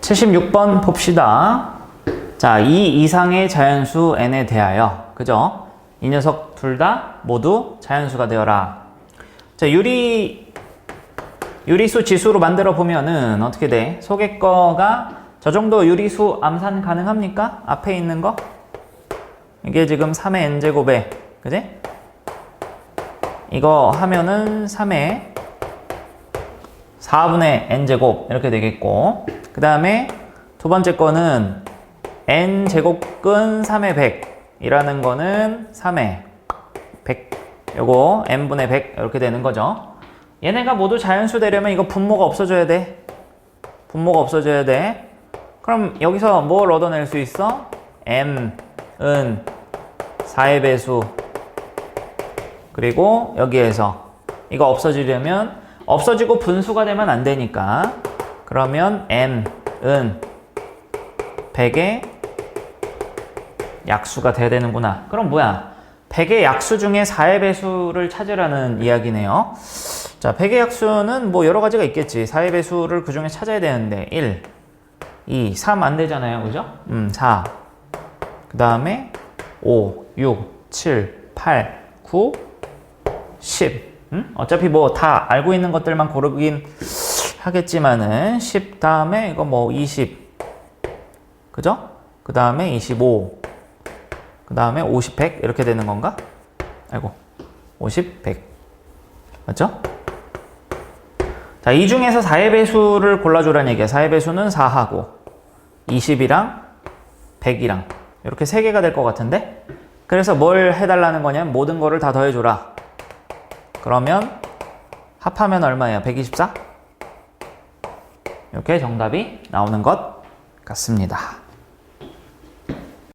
76번 봅시다. 자, 이 이상의 자연수 n에 대하여, 그죠? 이 녀석 둘 다 모두 자연수가 되어라. 자, 유리, 유리수 지수로 만들어 보면은 어떻게 돼? 속의 거가 저 정도 유리수 암산 가능합니까? 앞에 있는 거? 이게 지금 3의 n제곱에, 그지? 이거 하면은 3의 4분의 n제곱 이렇게 되겠고 그 다음에 두 번째 거는 n제곱근 3의 100 이라는 거는 3의 100 요거 n분의 100 이렇게 되는 거죠. 얘네가 모두 자연수 되려면 이거 분모가 없어져야 돼. 분모가 없어져야 돼. 그럼 여기서 뭘 얻어낼 수 있어? m은 4의 배수. 그리고 여기에서 이거 없어지려면 없어지고 분수가 되면 안 되니까 그러면 m은 100의 약수가 돼야 되는구나. 그럼 뭐야? 100의 약수 중에 4의 배수를 찾으라는 이야기네요. 자, 100의 약수는 뭐 여러 가지가 있겠지. 4의 배수를 그 중에 찾아야 되는데 1, 2, 3 안 되잖아요. 그죠? 음, 4. 그 다음에 5, 6, 7, 8, 9, 10. 음? 어차피 뭐 다 알고 있는 것들만 고르긴 하겠지만은 10 다음에 이거 뭐 20. 그죠? 그 다음에 25. 그 다음에 50, 100 이렇게 되는 건가? 아이고 50, 100 맞죠? 자, 이 중에서 4의 배수를 골라주라는 얘기야. 4의 배수는 4하고 20이랑 100이랑 이렇게 세 개가 될 것 같은데 그래서 뭘 해달라는 거냐면 모든 거를 다 더해줘라. 그러면 합하면 얼마예요? 124? 이렇게 정답이 나오는 것 같습니다.